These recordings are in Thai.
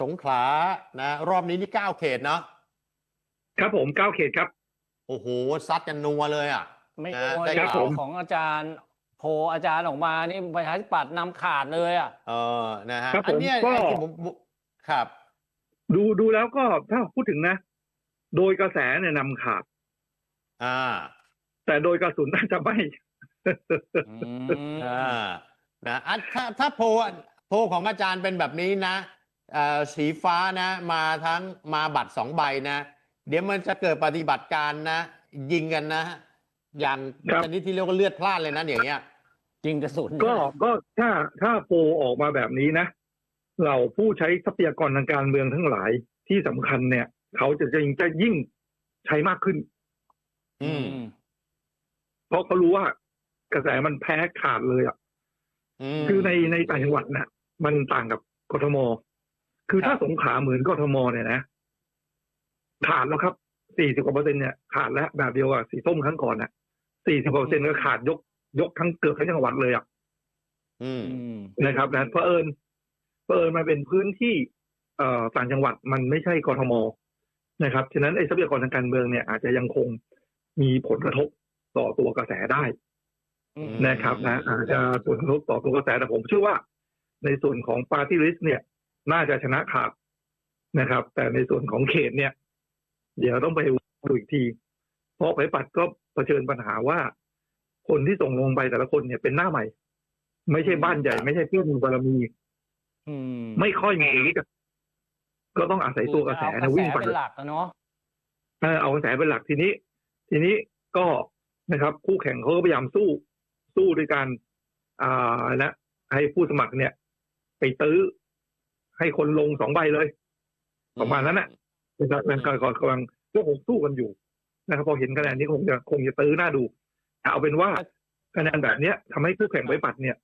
สงขลานะรอบนี้นี่เก้าเขตเนาะครับผมเก้าเขตครับ โอ้โหซัดกันนัวเลยอะ ไม่นะโอ้ยได้ครับข่าวผม ของอาจารย์โพลอาจารย์ออกมานี่ประชาธิปัตย์นำขาดเลยอะ เออนะฮะครับอันเนี้ยผมก็ไอ้ที่ผมครับ ดูดูแล้วก็ถ้าพูดถึงนะ โดยกระแสเนี่ยนำขาด อ่า แต่โดยกระสุนน่าจะไม่อืมอ่านะอะถ้าถ้าโพลโพลของอาจารย์เป็นแบบนี้นะเอ่อ สีฟ้านะมาทั้งมาบัตรสองใบนะ เดี๋ยวมันจะเกิดปฏิบัติการนะ ยิงกันนะ อย่างครับชนิดที่เรียกว่าเลือดพล่านเลยนะอย่างเงี้ยจริงกระสุนก็ก็ถ้าถ้าโพลออกมาแบบนี้นะเราผู้ใช้ทรัพยากรทางการเมืองทั้งหลายที่สำคัญเนี่ย เขาจะจะยิ่งจะยิ่งใช้มากขึ้น อืม เพราะเขารู้ว่ากระแสมันแพ้ขาดเลยอะมคือในในต่างจังหวัดน่ะ มันต่างกับกทม คือถ้าครับสงขลาเหมือนกทมเนี่ยนะขาดแล้วครับสี่สิบกว่าเปอร์เซ็นต์เนี่ยขาดแล้วแบบเดียวกับสีส้มครั้งก่อนน่ะสี่สิบกว่าเปอร์เซ็นต์ก็ขาดยกยกทั้งเกือบทั้งจังหวัดเลยอะอืมอืมนะครับนะเพราะเอิญเพราะเอิญมันเป็นพื้นที่เอ่อต่างจังหวัดมันไม่ใช่กทมนะครับฉะนั้นไอ้ทรัพยากรทางการเมืองเนี่ยอาจจะยังคงมีผลกระทบต่อตัวกระแสได้อืมนะครับนะอาจจะผลกระทบต่อตัวกระแสแต่ผมเชื่อว่า ในส่วนของปาร์ตี้ลิสต์เนี่ย น่าจะชนะขาดนะครับ แต่ในส่วนของเขตเนี่ย เดี๋ยวต้องไปดูอีกที เพราะไปปัดก็เผชิญปัญหาว่าคนที่ส่งลงไปแต่ละคนเนี่ยเป็นหน้าใหม่ ไม่ใช่บ้านใหญ่ ไม่ใช่เพื่อนมีบารมีอืมไม่ค่อยมีรู้จักก็ต้องอาศัยตัวกระแสเอานะวิ่งไปเป็นหลักอะเนาะเออเอากระแสเป็นหลักทีนี้ ทีนี้ก็นะครับ คู่แข่งเขาก็พยายามสู้ สู้ด้วยการ อ่านะให้ผู้สมัครเนี่ย ไปตื้อ ให้คนลงสองใบเลย ประมาณนั้นน่ะนะครับนั่นก็กำลังก็คงสู้กันอยู่นะครับพอเห็นคะแนนนี้คงจะคงจะตื้อหน้าดูแต่เอาเป็นว่าคะแนนแบบเนี้ยทำให้คู่แข่งไว้ปัดเนี่ย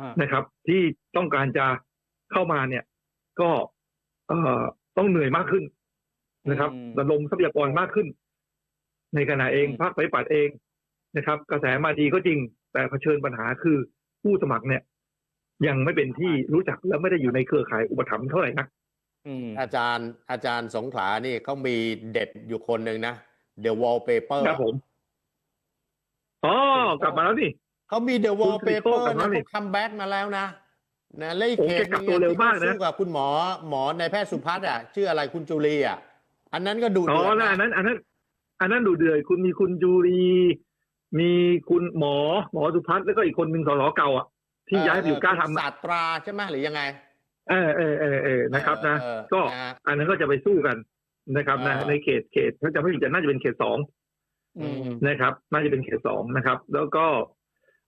ฮะนะครับ ที่ต้องการจะเข้ามาเนี่ย ก็เอ่อต้องเหนื่อยมากขึ้นนะครับอืมระดมทรัพยากรมากขึ้น ในขณะเองอืมพรรคไปปัดเองนะครับ กระแสมาดีก็จริง แต่เผชิญปัญหาคือผู้สมัครเนี่ย ยังไม่เป็นที่รู้จักและไม่ได้อยู่ในเครือข่ายอุปถัมภ์เท่าไหร่นักอืมอาจารย์อาจารย์สงขลานี่เขามีเด็ดอยู่คนหนึ่งนะ The Wallpaper ครับผมอ๋อกลับมาแล้วนี่เขามี The คุณสิริโช Wallpaper คกลับนะมานี่เขาคัมแบ็กมาแล้วนะนะและอีกโอ้เขตแกกลับหนึ่งตัวเร็วมากนะที่สู้กับคุณหมอหมอในายแพทย์สุพัฒน์อะ ชื่ออะไรคุณจุลีอะ อันนั้นก็ดูอ๋อเดือดนั่นอันนะนั้น อันนั้น อันนั้นดูเดือดคุณมีคุณจูรีมีคุณหมอหมอสุพัฒน์แล้วก็อีกคนหนึ่งสสเก่าอะ ที่ย้ายไปอยู่กล้าทำศาอะสตราใช่ไหมหรือยังไง เออเออเออเออนะครับนะเออก็นะฮะอันนั้นก็จะไปสู้กันนะครับนะอ่าในเขตเขตถ้าจะไม่ผิดจะน่าจะเป็นเขตสองอืมนะครับ น่าจะเป็นเขตสองนะครับ แล้วก็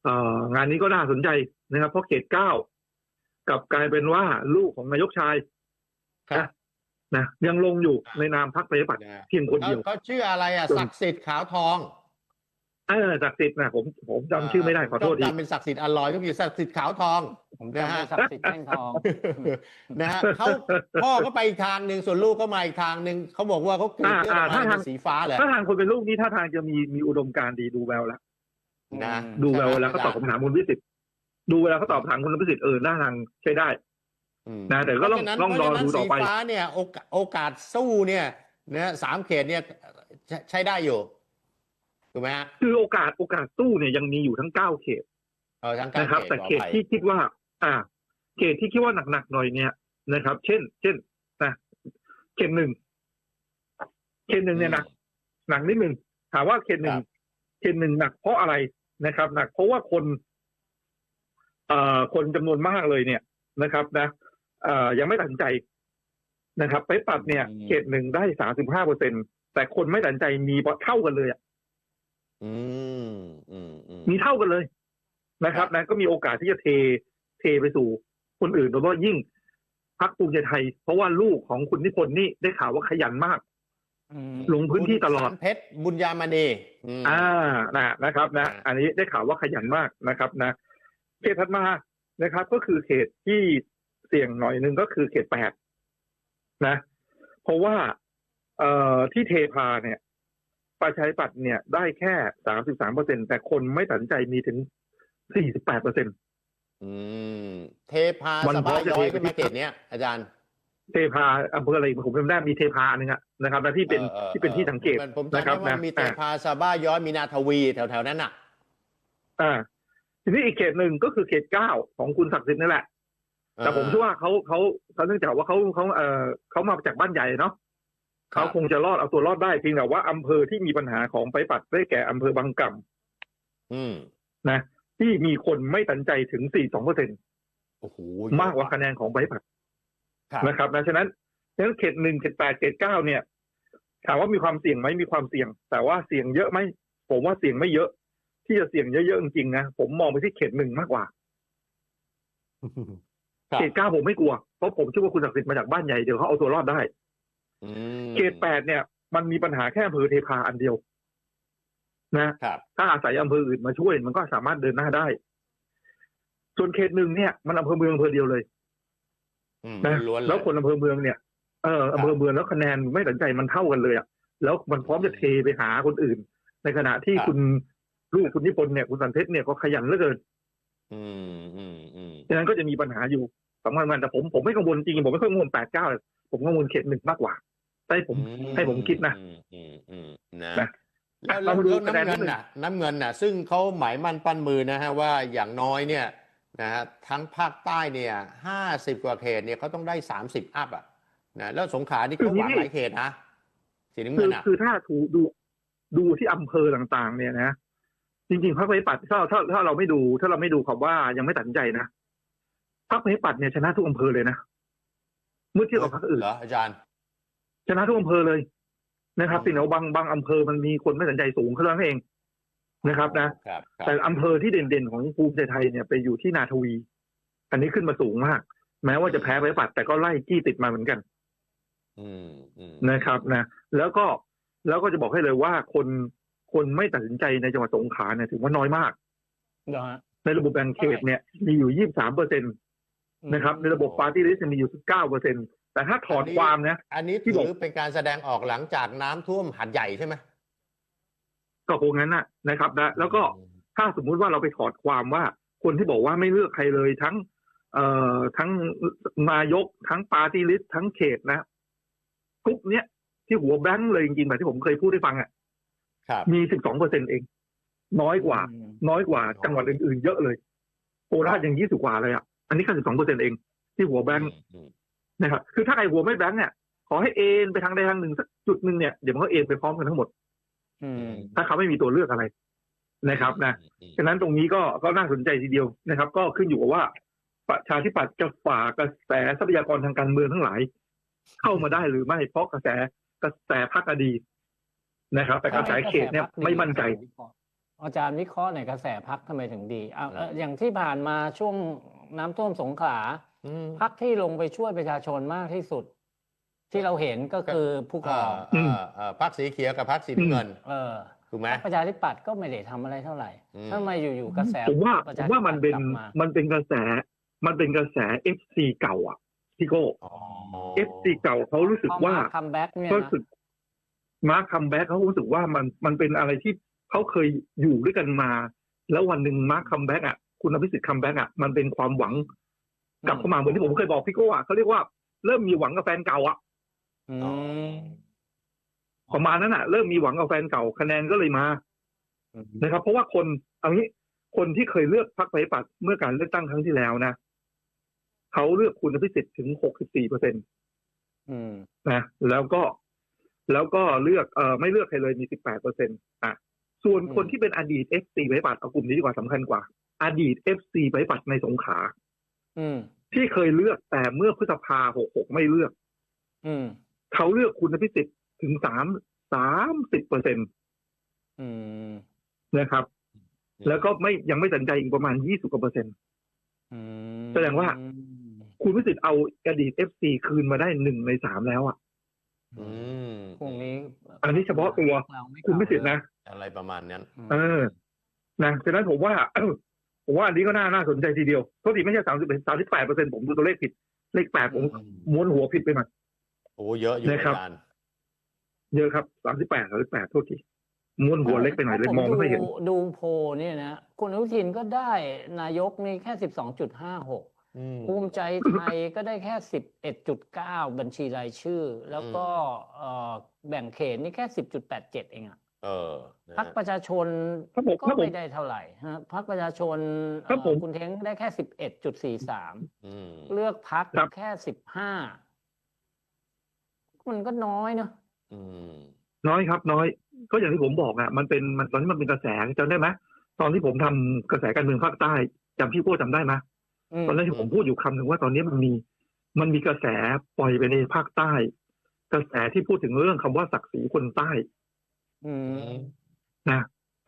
เอ่องานนี้ก็น่าสนใจนะครับ เพราะเขตเก้ากลับกลายเป็นว่าลูกของนายกชายครับนะยังลงอยู่ในนามพรรคประชาธิปัตย์นะเพียงคนเดียวเขาเขาชื่ออะไรอะจนศักดิ์สิทธิ์ขาวทอง เออศักดิ์สิทธิ์นะผมผมจำชื่อไม่ได้ขอโทษทีจำเป็นศักดิ์สิทธิ์อร่อยก็มีศักดิ์สิทธิ์ขาวทองผมจำได้ศักดิ์สิทธิ์แท่งทองนะฮะเขาพ่อก็ไปอีกทางหนึ่งส่วนลูกก็มาอีกทางหนึ่งเขาบอกว่าเขาเกลียดเลือดออกมาเป็นสีฟ้าเลยถ้าทางคนเป็นลูกนี่ถ้าทางจะมีมีอุดมการณ์ดีดูแววแล้วนะดูแววเวลาเขาตอบคำถามคุณวิสิทธิ์ดูเวลาเขาตอบคำถามคุณวิสิทธิ์เออหน้าทางใช้ได้อืมนะแต่ก็ต้องเพราะฉะนั้นต้องรอดูต่อไปเพราะฉะนั้นสีฟ้าเนี่ยโอกาสโอกาสสู้เนี่ยนะสามเขตเนี่ยใช้ใช้ได้อยู่ ถูกไหมฮะคือโอกาสโอกาสสู้เนี่ยยังมีอยู่ทั้งเก้าเขตเออทั้งเก้านะครับเขตแต่ขอเขตอภัยที่คิดว่า อ่า เขตที่คิดว่าหนักๆหน่อยเนี่ยนะครับ เช่น เช่นนะเขตหนึ่งเขตหนึ่งเนี่ยหนักหนักนิดหนึ่งถามว่าเขตหนึ่งเขตหนึ่งหนักเพราะอะไรนะครับ หนักเพราะว่าคนเอ่อคนจำนวนมากเลยเนี่ยนะครับ นะเอ่อยังไม่ตัดสินใจนะครับ ไปปัดเนี่ย เขตหนึ่งได้สามสิบห้าเปอร์เซ็นแต่คนไม่ตัดสินใจมีเท่ากันเลย อะอืมอืมอืมมีเท่ากันเลยนะครับนะก็มีโอกาสที่จะเทเทไปสู่คนอื่นโดยเฉพาะยิ่งพักภูมิใจไทย เพราะว่าลูกของคุณนิพนธ์นี่ได้ข่าวว่าขยันมากอืมลงพื้นที่ตลอดคุณสารเพชรบุญญามณีอืมอ่านะนะครับ นะอ่าอันนี้ได้ข่าวว่าขยันมากนะครับ นะเขตถัดมานะครับ ก็คือเขตที่เสี่ยงหน่อยหนึงก็คือเขตแปดนะ เพราะว่า เอ่อที่เทพาเนี่ย ประชาธิปัตย์เนี่ยได้แค่สามสิบสามเปอร์เซ็นแต่คนไม่ตัดสินใจมีถึงสี่สิบแปดเปอร์เซ็นอืมเทพามันสบายพร้อมจะย้อยเทไปขึ้นมาที่เขตเนี้ยอาจารย์ เทพาอำเภออะไรผมจำได้มีเทพาอันนึงอะนะครับนะที่เป็นออออที่เป็นที่สังเกตมันผมนะจำครัได้บว่านะมีเตอ่าพาซาบ้าย้อยมีนาทวีแถวๆนั้นน่ะอ่าทีนี้อีกเขตหนึ่งก็คือเขตเก้าของคุณศักดิ์สิทธิ์นั่นแหละแต่ผมเชื่อว่าเขาเขาเขาเนื่องจากว่าเขาเขาเออเขามาจากบ้านใหญ่เนาะครับ เขาคงจะรอดเอาตัวรอดได้เพียงแต่ว่าอำเภอที่มีปัญหาของไปปัดได้แก่อำเภอบางกอืมำนะ ที่มีคนไม่ตัดใจถึง 42เปอร์เซ็นโอ้โหมากกว่าคะแนนของไปปัดครับนะครับนะฉะนั้นฉะนั้นเขตหนึ่งเขตแปดเขตเก้าเนี่ย ถามว่ามีความเสี่ยงไหมมีความเสี่ยง แต่ว่าเสี่ยงเยอะไหมผมว่าเสี่ยงไม่เยอะ ที่จะเสี่ยงเยอะๆจริงๆนะผมมองไปที่เขตหนึ่งมากกว่าครับเขตเก้าผมไม่กลัวเพราะผมเชื่อว่าคุณศักดิ์สิทธิ์มาจากบ้านใหญ่เดี๋ยวเขาเอาตัวรอดได้อืม เขตแปดเนี่ย มันมีปัญหาแค่อำเภอเทพาอันเดียว นะครับถ้าอาศัยอำเภออื่นมาช่วย มันก็สามารถเดินหน้าได้ ส่วนเขตหนึ่งเนี่ย มันอำเภอเมืองอำเภอเดียวเลยอืมนะล้วนๆเลยแล้วคนอำเภอเมืองเนี่ยเอออำเภอเมืองแล้วคะแนนไม่ตัดใจมันเท่ากันเลยอะแล้วมันพร้อมจะเทไปหาคนอื่น ในขณะที่คุณลูกคุณนิพนธ์เนี่ยคุณสันเพชรเนี่ยก็ขยันเหลือเกิน อืมอืมอืมฉะนั้นก็จะมีปัญหาอยู่สำคัญมันแต่ผมผมไม่กังวลจริงๆผมไม่ค่อยกังวลแปดเก้าเลยผมกังวลเขตหนึ่งมากกว่า ให้ผมให้ผมคิดนะอืมอืมอืมนะนะแล้วเราแล้วมาดูแล้วคะแนนน้ำเงินนิดนึงน่ะ น้ำเงินน่ะ ซึ่งเขาหมายมั่นปั้นมือนะฮะว่าอย่างน้อยเนี่ยนะฮะทั้งภาคใต้เนี่ยห้าสิบกว่าเขตเนี่ยเขาต้องได้สามสิบอัพอะนะแล้วสงขลานี่เขาหวังหลายเขตนะสีน้ำคืเงิอนอะคือถ้าถูดูดูที่อำเภอต่างๆ เนี่ยนะ จริงๆพรรคประชาธิปัตย์ถ้าถ้าถ้าเราไม่ดู ถ้าเราไม่ดูคำว่ายังไม่ตัดสินใจนะพรรคประชาธิปัตย์เนี่ยชนะทุกอำเภอเลยนะเมื่อเทียบกับพรรคอื่นเหรออาจารย์ ชนะทุกอำเภอเลยนะครับอืมสิ่งแต่ว่าบางบางอำเภอมันมีคนไม่สนใจสูงเท่านั้นเองนะครับ นะ ครับครับแต่อำเภอที่เด่นๆของภูมิใจไทยเนี่ยไปอยู่ที่นาทวี อันนี้ขึ้นมาสูงมาก แม้ว่าจะแพ้ไปปัดแต่ก็ไล่จี้ติดมาเหมือนกันอืมอืมนะครับ นะ แล้วก็แล้วก็จะบอกให้เลยว่าคนคนไม่ตัดสินใจในจังหวัดสงขลาเนี่ยถือว่าน้อยมาก เหรอฮะในระบบแบ่งเขตเนี่ยมีอยู่ยี่สามเปอร์เซ็นต นะครับในระบบปาร์ตี้ลิสต์มีอยู่สิบเก้าเปอร์เซ็น แต่ถ้าถอดความนะอันนี้ที่ถืบอกอเป็นการแสดงออกหลังจากน้ำท่วมหัดใหญ่ใช่ไหมก็คงงั้นนะนะครับนะแล้วก็ถ้าสมมุติว่าเราไปถอดความว่า คนที่บอกว่าไม่เลือกใครเลยทั้ง เอ่อทั้งนายกทั้งปาร์ตี้ลิสต์ทั้งเขตนะกรุ๊ปเนี้ยที่หัวแบงค์เลยจริงๆแบบที่ผมเคยพูดให้ฟังอะครับมีสิบสองเปอร์เซ็นเอง น้อยกว่าอืมน้อยกว่าจังหวัดอื่นๆ เยอะเลยโคราชยังยี่สิบกว่าเลยอะอันนี้แค่สิบสองเปอร์เซ็นเอง ที่หัวแบงค์อืม นะครับคือถ้าใครหัวไม่แบงค์เนี่ยขอให้เอ็นไปทางใดทางหนึ่งสักจุดหนึ่งเนี่ยเดี๋ยวมันก็เอ็นไปพร้อมกันทั้งหมดอืมถ้าเขาไม่มีตัวเลือกอะไรนะครับนะอืมฉะนั้นตรงนี้ก็ก็น่าสนใจทีเดียวนะครับ ก็ขึ้นอยู่กับว่า ประชาธิปัตย์จะฝ่ากระแสทรัพยากรทางการเมืองทั้งหลาย เข้ามาได้หรือไม่เพราะกระแสกระแสพักอดีตนะครับ แต่กระแสเขตเนี่ยไม่มั่นใจอาจารย์วิเคราะห์หน่อยกระแสพักทำไมถึงดีเอาเอาอย่างที่ผ่านมาช่วงน้ำท่วมสงขลาอืม พักที่ลงไปช่วยประชาชนมากที่สุด ที่เราเห็นก็คือผู้กเอ่องอเอ่อเอ่อพรรคสีเขียวกับพรรคสีน้ำเงินเออถูกไหมประชาธิปัตย์ก็ไม่ได้ทำอะไรเท่าไหร่อืมทำไมอยู่ๆกระแสผมว่าประผชามธิว่าปัมัตนย์เป็นกลับมามันเป็นกระแส มันเป็นกระแสเอฟซีเก่าอะพี่โก้อ๋อเอฟซีเก่าเขารู้สึกว่าคัมแบ็กเนี่ยก็นะรู้สึกมาร์คคัมแบ็กเขารู้สึกว่ามันมันเป็นอะไรที่เขาเคยอยู่ด้วยกันมา แล้ววันหนึ่งมาร์คคัมแบ็กอะคุณอภิสิทธิ์คัมแบ็กอะมันเป็นความหวัง กลับเข้ามาเหมือนที่ผมเคยบอกพี่โก้อะเขาเรียกว่าเริ่มมีหวังกับแฟนเก่าอะอือ๋อมประมาณนั้นอะ เริ่มมีหวังกับแฟนเก่าคะแนนก็เลยมานะครับ เพราะว่าคนเอางี้คนที่เคยเลือกพรรคประชาธิปัตย์เมื่อการเลือกตั้งครั้งที่แล้วนะเขาเลือกคุณอภิสิทธิ์ถึงหกสิบสี่เปอร์เซ็นตอืมนะแล้วก็แล้วก็เลือกเอ่อไม่เลือกใครเลยมี18เปอร์เซ็นต์อะส่วนคนอืมที่เป็นอดีต FC ไบปัดเอากลุ่มนี้ดีกว่าสำคัญกว่า อดีต FC ไบปัดในสงขลาอืม ที่เคยเลือกแต่เมื่อพฤษภา66ไม่เลือก อืมเขาเลือกคุณพิสิทธิ์ถึง3 30เปอร์เซ็นต์อืมนะครับ แล้วก็ไม่ยังไม่สนใจอีกประมาณ20กว่าเปอร์เซ็นต์อืมแสดงว่า คุณพิสิทธิ์เอาอดีต FC คืนมาได้หนึ่งในสามแล้วอะอืมพรุ่งนี้ อันนี้เฉพาะตัวเราไม่คุณพิสิทธิ์นะ อะไรประมาณนั้นเออนะฉะนั้นผมว่า ผมว่าอันนี้ก็น่าน่าสนใจทีเดียวโทษทีไม่ใช่สามสิบสามสิบแปดเปอร์เซ็นผมดูตัวเลขผิด เลขแปดผมอืมม้วนหัวผิดไปหน่อยโอ้เยอะอยู่นะครับอาจารย์เยอะครับสามสิบแปดสามสิบแปดโทษทีม้วนหัวเล็กไปหน่อยเลยมองไม่ค่อยเห็น ดูดูโพลเนี่ยนะคุณอนุทินก็ได้นายกนี่แค่สิบสองจุดห้าหกอืมภูมิใจไทยก็ได้แค่สิบเอ็ดจุดเก้าบัญชีรายชื่อ แล้วก็เอ่อแบ่งเขตนี่แค่สิบจุดแปดเจ็ดเองอะ เออนะพักประชาชนครับผมก็ครับผม ไม่ได้เท่าไหร่ฮะพักประชาชนครับเอ่อผมคุณเท้งได้แค่สิบเอ็ดจุดสี่สามอืมเลือกพักครับ แค่สิบห้ามันก็น้อยเนอะอืม น้อยครับ น้อย ก็อย่างที่ผมบอกอะมันเป็นมันตอนนี้มันเป็นกระแสจำได้ไหมตอนที่ผมทำกระแสการเมืองภาคใต้จำพี่โก้จำได้ไหมมตอนนั้นที่ผมพูดอยู่คำหนึ่งว่าตอนนี้มันมี มันมีกระแสปล่อยไปในภาคใต้ กระแสที่พูดถึงเรื่องคำว่าศักดิ์ศรีคนใต้ อืมนะ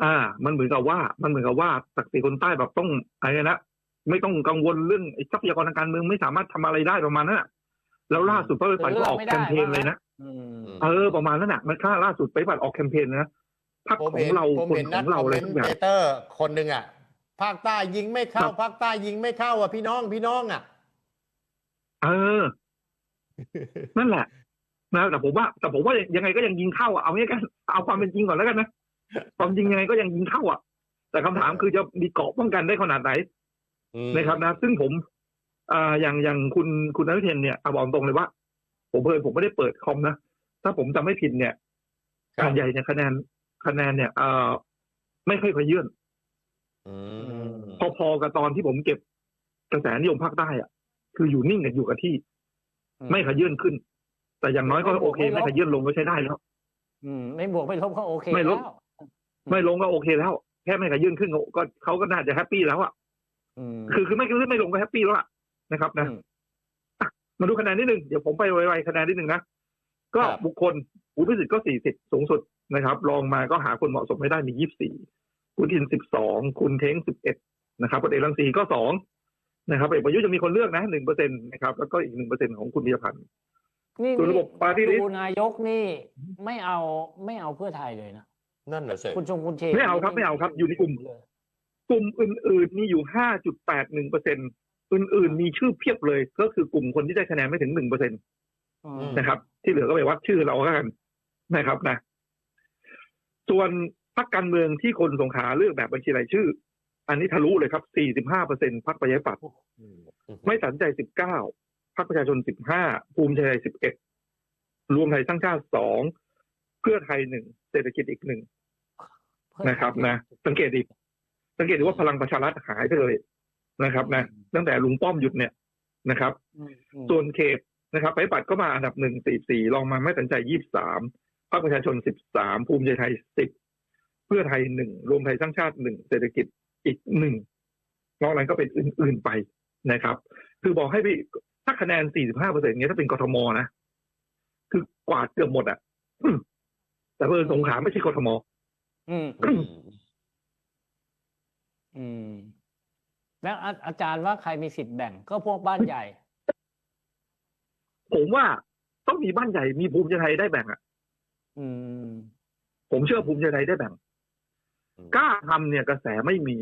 อ่า มันเหมือนกับว่า มันเหมือนกับว่าศักดิ์ศรีคนใต้แบบต้องอะไรนะไม่ต้องกังวลเรื่องไอ้ทรัพยากรทางการเมืองไม่สามารถทำอะไรได้ประมาณนั้นน่ะแล้วล่าสุดพระไปปันก็ออกแคมเปญเลยนะอืมเออประมาณนั้นน่ะมันค่าล่าสุดไปปัดออกแคมเปญนะพักผมขอเห็งนเราผมคนเห็นขนัอกงคเราอมอะเมไรนทุกต์อย่างเตอร์ คนหนึ่งอะภาคใต้ยิงไม่เข้าครับภาคใต้ยิงไม่เข้าอะพี่น้องพี่น้องอะ เออ นั่นแหละ นะแต่ผมว่าแต่ผมว่ายังไงก็ยังยิงเข้าอะเอางี้กันเอาความเป็นจริงก่อนแล้วกันนะความจริงยังไงก็ยังยิงเข้าอะ แต่คำถามคือจะมีเกราะป้องกันได้ขนาดไหนอืมนะครับนะ ซึ่งผมอ่าอย่างอย่างคุณคุณอนุเทนเนี่ยเอาบอกตรงเลยว่า ผมเพิ่ผมไม่ได้เปิดคอมนะถ้าผมจำไม่ผิดเนี่ยครับการใหญ่เนี่ยคะแนนคะแนนเนี่ยเอ่อไม่ค่อยขยื่นอืมพอๆกับตอนที่ผมเก็บกระแสนิยมภาคใต้อะ คืออยู่นิ่งกับอยู่กับที่ ไม่ขยื่นขึ้น แต่อย่างน้อยก็โอเคไม่ขยื่นลงก็ใช้ได้แล้วอืม ไม่บวกไม่ลบก็โอเคไม่ลบแล้วไม่ลงก็โอเคแล้ว แค่ไม่ขยื่นขึ้นก็ก็เขาก็น่าจะแฮปปี้แล้วอะอืมคือคือไม่ขึ้นไม่ลงก็แฮปปี้แล้วอะนะครับ นะอืมมาดูคะแนนนิดนึงเดี๋ยวผมไปไวๆคะแนนนิดนึงนะก็ครับบุคคลคุณพิสิทธิ์ก็สี่สิบสูงสุดนะครับรองมาก็หาคนเหมาะสมไม่ได้มียี่สิบสี่คุณทินสิบสองคุณเท้งสิบเอ็ดนะครับพลเอกรังสีก็สองนะครับเอกประยุทธ์จะมีคนเลือกนะหนึ่งเปอร์เซ็นต์นะครับแล้วก็อีกหนึ่งเปอร์เซ็นต์ของคุณพิยพันธ์ นี่ส่วนระบบ party list ดูนายกนี่ไม่เอาไม่เอาเพื่อไทยเลยนะนั่นน่ะสิคุณชงคุณเชไม่เอาครับไม่เอาครับ อยู่ในกลุ่มเลยกลุ่มอื่นๆมีอยู่ห้าจุดแปดหนึ่งเปอร์เซ็นต์อื่นๆมีชื่อเพียบเลย ก็คือกลุ่มคนที่ได้คะแนนไม่ถึงหนึ่งเปอร์เซ็นต์อืมนะครับ ที่เหลือก็ไปวัดชื่อเราแล้วกันนะครับนะ ส่วนพรรคการเมืองที่คนสงขลาเลือกแบบบัญชีรายชื่อ อันนี้ทะลุเลยครับ 45เปอร์เซ็นต์พรรคประชาธิปัตย์อืมไม่ตัดสินใจ 19 พรรคประชาชน15ภูมิใจไทย11รวมไทยสร้างชาติ2เพื่อไทยหนึ่งเศรษฐกิจอีกหนึ่งเพื่อไทยนะครับ นะ สังเกตดีสังเกตดูว่าพลังประชารัฐหายไปเลยนะครับ นะ ตั้งแต่ลุงป้อมหยุดเนี่ยนะครับอืมอืมส่วนเขตนะครับไปปัดก็มาอันดับหนึ่งสี่สี่รองมาไม่ตัดสินใจยี่สามพรรคประชาชนสิบสามภูมิใจไทยสิบเพื่อไทยหนึ่งรวมไทยสร้างชาติหนึ่งเศรษฐกิจอีกหนึ่งนอกนั้นก็เป็นอื่นๆไปนะครับ คือบอกให้ไป ถ้าคะแนนสี่สิบห้าเปอร์เซ็นต์เงี้ยถ้าเป็นกทมนะ คือกวาดเกือบหมดอะอืมแต่เพื่อญสงขลาไม่ใช่กทมอืม อืมอืมแล้วอาอาจารย์ว่าใครมีสิทธิ์แบ่ง ก็พวกบ้านใหญ่ ผมว่าต้องมีบ้านใหญ่มีภูมิใจไทยได้แบ่งอะ อืม ผมเชื่อภูมิใจไทยได้แบ่งกล้าทำเนี่ยกระแสไม่มี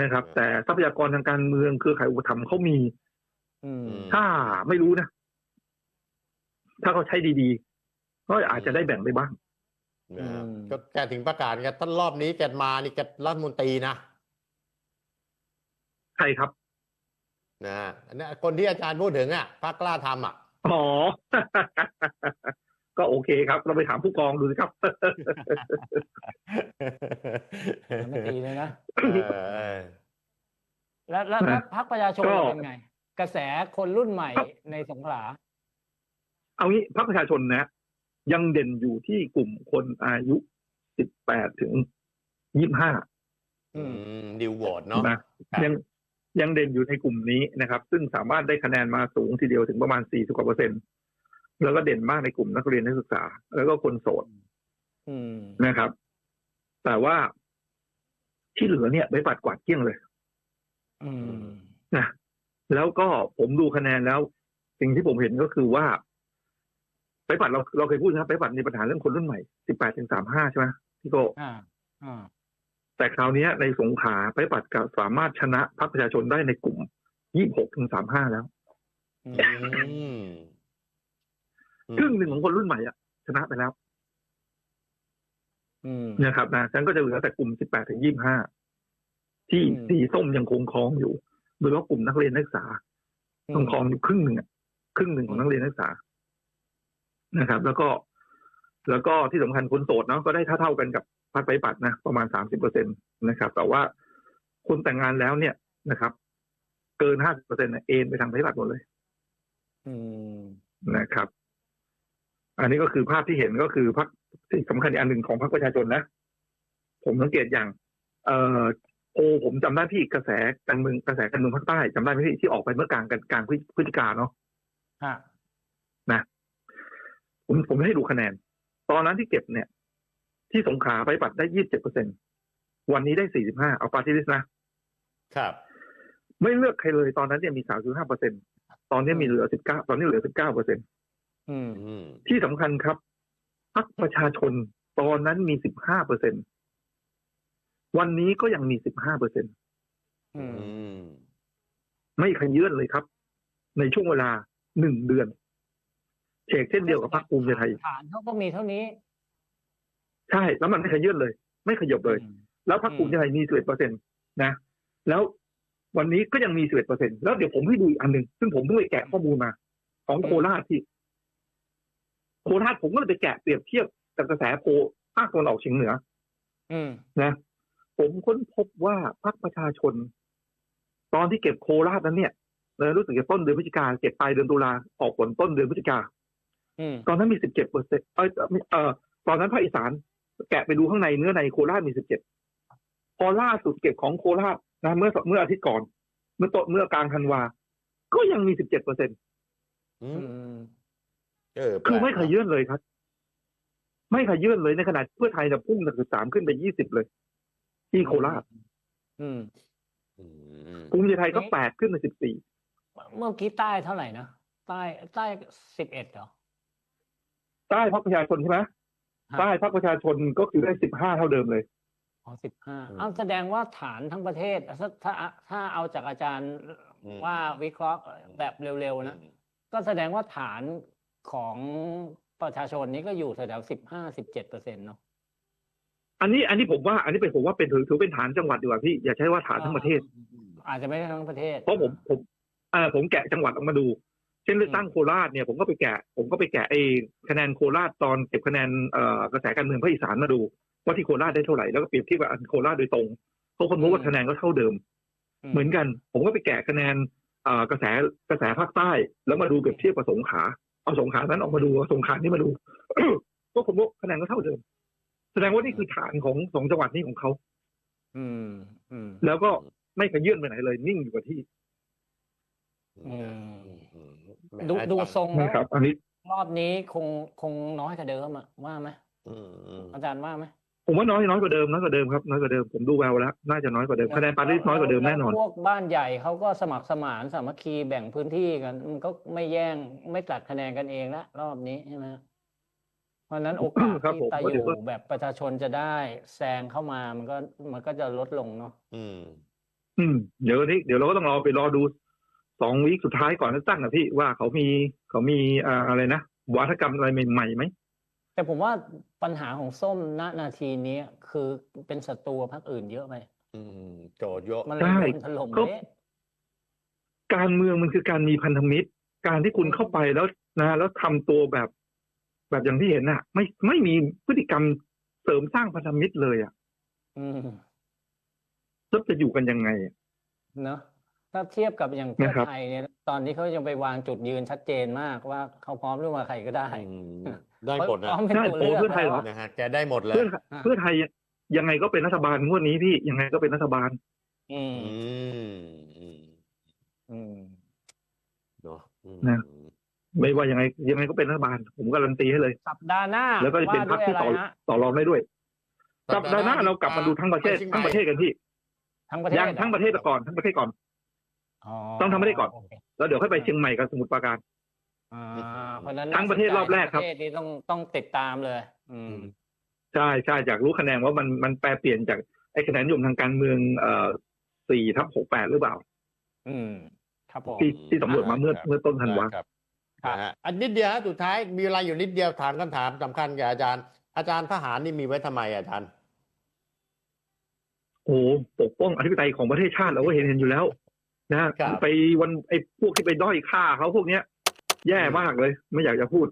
นะครับ แต่ทรัพยากรทางการเมืองเครือข่ายอุปถัมภ์เขามีอืม ถ้าไม่รู้นะ ถ้าเขาใช้ดีๆ ก็อาจจะได้แบ่งได้บ้างนะฮะอืมก็แกถึงประกาศแกต้นรอบนี้แกมานี่แกรัฐมนตรีนะใช่ครับนะฮะอันนี้คนที่อาจารย์พูดถึงอะพรรคกล้าทำอะอ๋อก็โอเคครับ เราไปถามผู้กองดูสิครับรัฐมนตรีเลยนะเออเออแล้วแล้วแล้วพรรคประชาชนก็เป็นไง กระแสคนรุ่นใหม่ในสงขลา เอางี้พรรคประชาชนนะ ยังเด่นอยู่ที่กลุ่มคนอายุ18ถึง25อืมอืมดิวโหวตเนาะนะครับยังยังเด่นอยู่ในกลุ่มนี้นะครับ ซึ่งสามารถได้คะแนนมาสูงทีเดียวถึงประมาณ40กว่าเปอร์เซ็นต์แล้วก็เด่นมากในกลุ่มนักเรียนนักศึกษา แล้วก็คนโสดอืมนะครับ แต่ว่าที่เหลือเนี่ยไปปัดกวาดเกลี้ยงเลยอืมนะ แล้วก็ผมดูคะแนนแล้ว สิ่งที่ผมเห็นก็คือว่าไปปัดเราเราเคยพูดนะครับไปปัดมีปัญหาเรื่องคนรุ่นใหม่18ถึง35ใช่ไหมพี่โกอ่าอ่าแต่คราวเนี้ยในสงขลาไปปัดกับสามารถชนะพรรคประชาชนได้ในกลุ่ม26ถึง35แล้วอืมอืมครึ่งหนึ่งของคนรุ่นใหม่อะชนะไปแล้วอืมนะครับนะฉันก็จะเหลือแต่กลุ่ม18ถึง25ที่อืมสีส้มยังคงครองอยู่ โดยเฉพาะกลุ่มนักเรียนนักศึกษาต้องครองอยู่ครึ่งหนึ่งอะครึ่งหนึ่งของนักเรียนนักศึกษานะครับ แล้วก็ แล้วก็ที่สำคัญคนโสดเนาะก็ได้เท่าเท่าๆกันกับพรรคไปฏิบัตินะประมาณสามสิบเปอร์เซ็นตนะครับ แต่ว่าคนแต่งงานแล้วเนี่ยนะครับ เกินห้าสิบเปอร์เซ็นต์เอ็นไปทางไปฏิบัติหมดเลยอืมนะครับ อันนี้ก็คือภาพที่เห็นก็คือพรรคที่สำคัญอีกอันหนึ่งของพรรคประชาชนนะ ผมสังเกตอย่าง เอ่อ โอผมจำได้ที่กระแสการเมืองกระแสการเมืองภาคใต้จำได้ไหมพี่ที่ออกไปเมื่อกลางกันกลางพฤศจิกาเนาะฮะนะ ผมผมให้ดูคะแนน ตอนนั้นที่เก็บเนี่ย ที่สงขลาไปบัตรได้ยี่สิบเจ็ดเปอร์เซ็นวันนี้ได้สี่สิบห้าเอาปาร์ตี้ลิสต์นะครับ ไม่เลือกใครเลยตอนนั้นเนี่ยมีสามสิบห้าเปอร์เซ็นตอนนี้มีเหลือสิบเก้าตอนนี้เหลือสิบเก้าเปอร์เซ็นอืมอืมที่สำคัญครับพรรคประชาชนตอนนั้นมีสิบห้าเปอร์เซ็น วันนี้ก็ยังมีสิบห้าเปอร์เซ็นอืมอืมไม่ขยื่นเลยครับ ในช่วงเวลาหนึ่งเดือนเชกเช่นเดียวกับพรรคภูมิใจไทยฐานเขาก็มีเท่านี้ ใช่แล้วมันไม่ขยื่นเลย ไม่ขยบเลยอืมแล้วพรรคภูมิใจไทยมีสิบเอ็ดเปอร์เซ็นตนะ แล้ววันนี้ก็ยังมีสิบเอ็ดเปอร์เซ็นแล้วเดี๋ยวผมให้ดูอีกอันหนึ่งซึ่งผมเพิ่งไปแกะข้อมูลมา ของโคราชที่ โคราชผมก็เลยไปแกะเปรียบเทียบกับกระแสโพลภาคตะวันออกเฉียงเหนืออืมนะ ผมค้นพบว่าพรรคประชาชน ตอนที่เก็บโคราชนั้นเนี่ยเลยรู้สึกจะต้นเดือนพฤศจิกาเก็บปลายเดือนตุลาออกผลต้นเดือนพฤศจิกาอืมตอนนั้นมีสิบเจ็ดเปอร์เซ็นต์เออเออตอนนั้นภาคอีสาน แกะไปดูข้างในเนื้อในโคราชมีสิบเจ็ดพอล่าสุดเก็บของโคราชนะเมื่อเมื่ออาทิตย์ก่อน เมื่อต้นเมื่อกลางธันวา ก็ยังมีสิบเจ็ดเปอร์เซ็นอือืมมเออแปลกคือไม่ขยื่นเลยครับ ไม่ขยื่นเลยในขณะเพื่อไทยจะพุ่งจากสิบสามขึ้นไปยี่สิบเลย ที่โคราชอืมอืมภูมิใจไทยก็แปดขึ้นไปสิบสี่เมื่อกี้ใต้เท่าไหร่นะใต้ใต้สิบเอ็ดเหรอใต้พรรคประชาชนใช่ไหมฮะใต้พรรคประชาชนก็คือได้สิบห้าเท่าเดิมเลยอ๋อสิบห้าเอาแสดงว่าฐานทั้งประเทศถ้าถ้าถ้าเอาจากอาจารย์อืมว่าวิเคราะห์แบบเร็วๆนะก็แสดงว่าฐานของประชาชนนี้ก็อยู่แถวๆสิบห้าสิบเจ็ดเปอร์เซ็นต์เนาะ อันนี้อันนี้ผมว่าอันนี้เป็นผมว่าเป็นถือถือเป็นฐานจังหวัดดีกว่าพี่อย่าใช้ว่าฐานทั้งประเทศ อาจจะไม่ใช่ทั้งประเทศ เพราะผมผมเออผมแกะจังหวัดออกมาดู เช่นเลือกตั้งโคราชเนี่ยผมก็ไปแกะ ผมก็ไปแกะไอ้คะแนนโคราชตอนเก็บคะแนนเอ่อกระแสการเมืองภาคอีสานมาดู ว่าที่โคราชได้เท่าไหร่แล้วก็เปรียบเทียบกับอันโคราชโดยตรงเขาคนพบว่าอืมคะแนนก็เท่าเดิม เหมือนกัน ผมก็ไปแกะคะแนนเอ่อกระแสกระแสภาคใต้ แล้วมาดูเปรียบเทียบกับสงขลาเอาสงขลานั้นออกมาดูเอาสงขลานี่มาดูก็ผมว่าคะแนนก็เท่าเดิม แสดงว่านี่คือฐานของสองจังหวัดนี้ของเขาอืม อืม แล้วก็ไม่ขยื่นไปไหนเลย นิ่งอยู่กับที่อืมอืมดูดูทรงแล้วนะครับ อันนี้ รอบนี้คงคงน้อยกว่าเดิมอะว่าไหมอืมอืมอาจารย์ว่าไหมผมว่าน้อยน้อยกว่าเดิมน้อยกว่าเดิมครับน้อยกว่าเดิมผมดูแววแล้วน่าจะน้อยกว่าเดิมคะแนนปาร์ตี้ลิสต์น้อยกว่าเดิมแน่นอนล้วพวกบ้านใหญ่เขาก็สมัครสมานสามัคคีแบ่งพื้นที่กันมันก็ไม่แย่งไม่ตัดคะแนนกันเองละรอบนี้ใช่ไหมเพ ราะฉะนั้นโอกาสครับที่ผม ตาก็อเดี๋ยวยู่ก็แบบประชาชนจะได้แซงเข้ามามันก็มันก็จะลดลงเนาะอืม อืมเดี๋ยวนี้เดี๋ยวเราก็ต้องรอไปรอดูสองวีคสุดท้ายก่อนเลือกตั้งนะพี่ว่าเขามีเขามีอ่าอะไรนะวัฒกรรมอะไรใหม่ๆไหมแต่ผมว่าปัญหาของส้มณนาทีนี้คือเป็นศัตรูพรรคอื่นเยอะไปอืม โจทย์เยอะมันเลยใช่โดนถล่มก็เละ การเมืองมันคือการมีพันธมิตร การที่คุณเข้าไปแล้วนะ แล้วทำตัวแบบ แบบอย่างที่เห็นน่ะ ไม่ไม่มีพฤติกรรมเสริมสร้างพันธมิตรเลยอะอืมแล้วจะอยู่กันยังไงอะเนอะถ้าเทียบกับอย่างเพื่อนะครับไทยเนี่ยตอนนี้เขายังไปวางจุดยืนชัดเจนมากว่าเขาพร้อมร่วมกับใครก็ได้อืมได้หมดนะพร้อมเป็นใช่ตัวโอ้เลือกเพื่อไทยเหรอแล้วนะฮะแกได้หมดเลยเพื่อเพื่อไทยยังไงก็เป็นรัฐบาลงวดนี้พี่ยังไงก็เป็นรัฐบาล อืมอืมอืมอืมเนาะอืมนะ ไม่ว่ายังไงยังไงก็เป็นรัฐบาล ผมการันตีให้เลย สัปดาห์หน้าแล้วก็จะเป็นพรรคที่ต่อว่าด้วยอะไรฮะต่อรองได้ด้วย สัปดาห์หน้าเรากลับมาดูทั้งประเทศทั้งประเทศกันพี่ทั้งประเทศยังหอทั้งประเทศก่อนทั้งประเทศก่อนอ๋อต้องทำประเทศก่อนโเคแล้วเดี๋ยวค่อยไปเชียงใหม่กับสมุทรปราการอ่าเพราะฉะนั้นทั้งประเทศรอบแรกครับทั้งประเทศนี้ต้องต้องติดตามเลย อืมใช่ใช่อยากรู้คะแนนว่ามันมันแปลเปลี่ยนจากไอ้คะแนนนิยมทางการเมืองเอ่อสี่ทับหกแปดหรือเปล่า อืม ครับผมที่ที่สำรวจมาเมื่อครับเมื่อต้นธันวาครับครับ นะฮะอันนิดเดียวฮะสุดท้ายมีเวลาอยู่นิดเดียวถามคำถามสำคัญกับอาจารย์ อาจารย์ทหารนี่มีไว้ทำไมอาจารย์ โอ้โหปกป้องอธิปไตยของประเทศชาติเราก็เห็นเห็นอยู่แล้ว นะฮะครับ ไปวันไอ้พวกที่ไปด้อยค่าเขาพวกเนี้ย แย่มากเลย ไม่อยากจะพูด